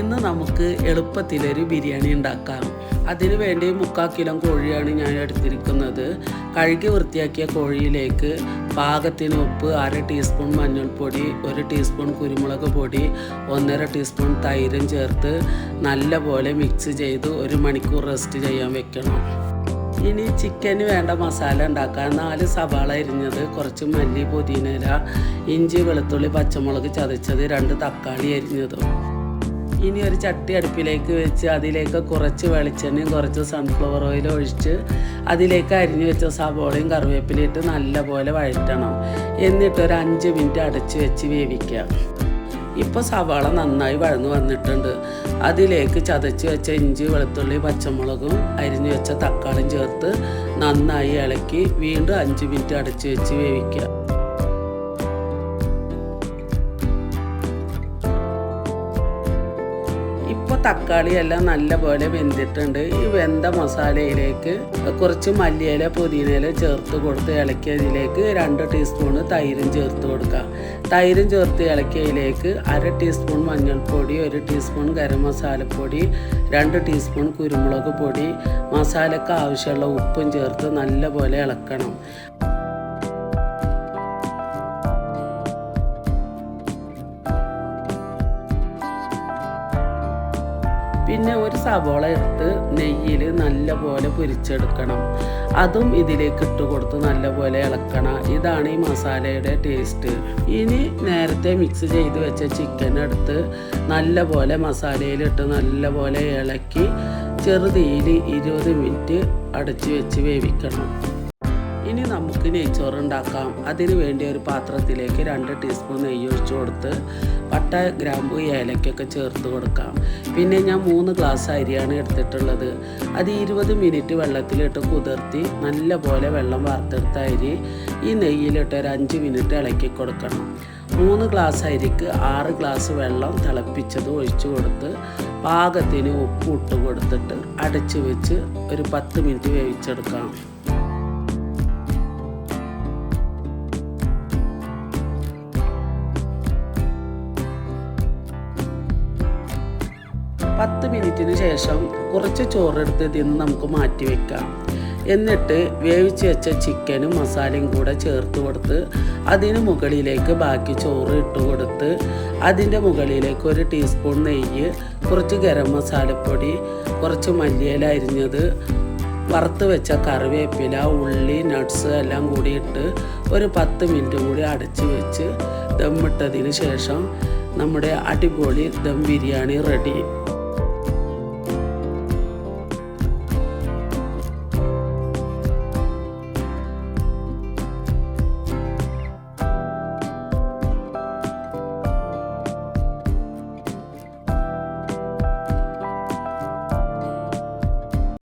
ഇന്ന് നമുക്ക് എളുപ്പത്തിലൊരു ബിരിയാണി ഉണ്ടാക്കാം. അതിനു വേണ്ടി മുക്കാൽ കിലോ കോഴിയാണ് ഞാൻ എടുത്തിരിക്കുന്നത്. കഴുകി വൃത്തിയാക്കിയ കോഴിയിലേക്ക് പാകത്തിന് ഉപ്പ് അര ടീസ്പൂൺ മഞ്ഞൾപ്പൊടി ഒരു ടീസ്പൂൺ കുരുമുളക് പൊടി ഒന്നര ടീസ്പൂൺ തൈരും ചേർത്ത് നല്ലപോലെ മിക്സ് ചെയ്ത് ഒരു മണിക്കൂർ റെസ്റ്റ് ചെയ്യാൻ വെക്കണം. ഇനി ചിക്കന് വേണ്ട മസാല ഉണ്ടാക്കാൻ നാല് സവാള അരിഞ്ഞത് കുറച്ച് മല്ലി പുതിനയില ഇഞ്ചി വെളുത്തുള്ളി പച്ചമുളക് ചതച്ചത് രണ്ട് തക്കാളി അരിഞ്ഞതും. ഇനി ഒരു ചട്ടി അടുപ്പിലേക്ക് വെച്ച് അതിലേക്ക് കുറച്ച് വെളിച്ചെണ്ണയും കുറച്ച് സൺഫ്ലവർ ഓയിൽ ഒഴിച്ച് അതിലേക്ക് അരിഞ്ഞു വെച്ച സവോളയും കറിവേപ്പിലയും ഇട്ട് നല്ലപോലെ വഴറ്റണം. എന്നിട്ട് ഒരു അഞ്ച് മിനിറ്റ് അടച്ച് വെച്ച് വേവിക്കുക. ഇപ്പോൾ സവാള നന്നായി വഴന്നു വന്നിട്ടുണ്ട്. അതിലേക്ക് ചതച്ച് വെച്ച ഇഞ്ചി വെളുത്തുള്ളി പച്ചമുളകും അരിഞ്ഞു വെച്ച തക്കാളിയും ചേർത്ത് നന്നായി ഇളക്കി വീണ്ടും അഞ്ച് മിനിറ്റ് അടച്ച് വെച്ച് വേവിക്കുക. ഇപ്പോൾ നല്ല നല്ലപോലെ വെന്തിട്ടുണ്ട്. ഈ വെന്ത മസാലയിലേക്ക് കുറച്ച് മല്ലിയില പുതിനയില ചേർത്ത് കൊടുത്ത് ഇളക്കിയതിലേക്ക് രണ്ട് ടീസ്പൂൺ തൈരും ചേർത്ത് കൊടുക്കുക. തൈരും ചേർത്ത് ഇളക്കിയതിലേക്ക് അര ടീസ്പൂൺ മഞ്ഞൾപ്പൊടി ഒരു ടീസ്പൂൺ ഗരം മസാലപ്പൊടി രണ്ട് ടീസ്പൂൺ കുരുമുളക് പൊടി. മസാലക്ക് ആവശ്യമുള്ള ഉപ്പും ചേർത്ത് നല്ലപോലെ ഇളക്കണം. പിന്നെ ഒരു സവോള എടുത്ത് നെയ്യിൽ നല്ലപോലെ പൊരിച്ചെടുക്കണം. അതും ഇതിലേക്ക് ഇട്ട് കൊടുത്ത് നല്ലപോലെ ഇളക്കണം. ഇതാണ് ഈ മസാലയുടെ ടേസ്റ്റ് ഇനി നേരത്തെ മിക്സ് ചെയ്ത് വെച്ച ചിക്കൻ എടുത്ത് നല്ലപോലെ മസാലയിലിട്ട് നല്ലപോലെ ഇളക്കി ചെറുതീയിൽ ഇരുപത് മിനിറ്റ് അടച്ചു വെച്ച് വേവിക്കണം. ഇനി നമുക്ക് നെയ്ച്ചോറ് ഉണ്ടാക്കാം. അതിന് വേണ്ടി ഒരു പാത്രത്തിലേക്ക് രണ്ട് ടീസ്പൂൺ നെയ്യ് ഒഴിച്ചു കൊടുത്ത് പട്ട ഗ്രാമ്പു ഏലക്കൊക്കെ ചേർത്ത് കൊടുക്കാം. പിന്നെ ഞാൻ മൂന്ന് ഗ്ലാസ് അരിയാണ് എടുത്തിട്ടുള്ളത്. അത് ഇരുപത് മിനിറ്റ് വെള്ളത്തിലിട്ട് കുതിർത്തി നല്ല പോലെ വെള്ളം വാർത്തെടുത്ത അരി ഈ നെയ്യിലിട്ട് ഒരു അഞ്ച് മിനിറ്റ് ഇളക്കി കൊടുക്കണം. മൂന്ന് ഗ്ലാസ് അരിക്ക് ആറ് ഗ്ലാസ് വെള്ളം തിളപ്പിച്ചത് ഒഴിച്ചു കൊടുത്ത് പാകത്തിന് ഉപ്പ് ഇട്ട് കൊടുത്തിട്ട് അടച്ചു വെച്ച് ഒരു പത്ത് മിനിറ്റ് വേവിച്ചെടുക്കാം. പത്ത് മിനിറ്റിന് ശേഷം കുറച്ച് ചോറെടുത്ത് ഇതിൽ നിന്ന് നമുക്ക് മാറ്റി വെക്കാം. എന്നിട്ട് വേവിച്ച് വെച്ച ചിക്കനും മസാലയും കൂടെ ചേർത്ത് കൊടുത്ത് അതിന് മുകളിലേക്ക് ബാക്കി ചോറ് ഇട്ട് കൊടുത്ത് അതിന്റെ മുകളിലേക്ക് ഒരു ടീസ്പൂൺ നെയ്യ് കുറച്ച് ഗരം മസാലപ്പൊടി കുറച്ച് മല്ലിയില അരിഞ്ഞത് വറുത്ത് വെച്ച കറിവേപ്പില ഉള്ളി നട്ട്സ് എല്ലാം കൂടി ഇട്ട് ഒരു പത്ത് മിനിറ്റ് കൂടി അടച്ച് വെച്ച് ദമ്മിട്ടതിന് ശേഷം നമ്മുടെ അടിപൊളി ദം ബിരിയാണി റെഡി.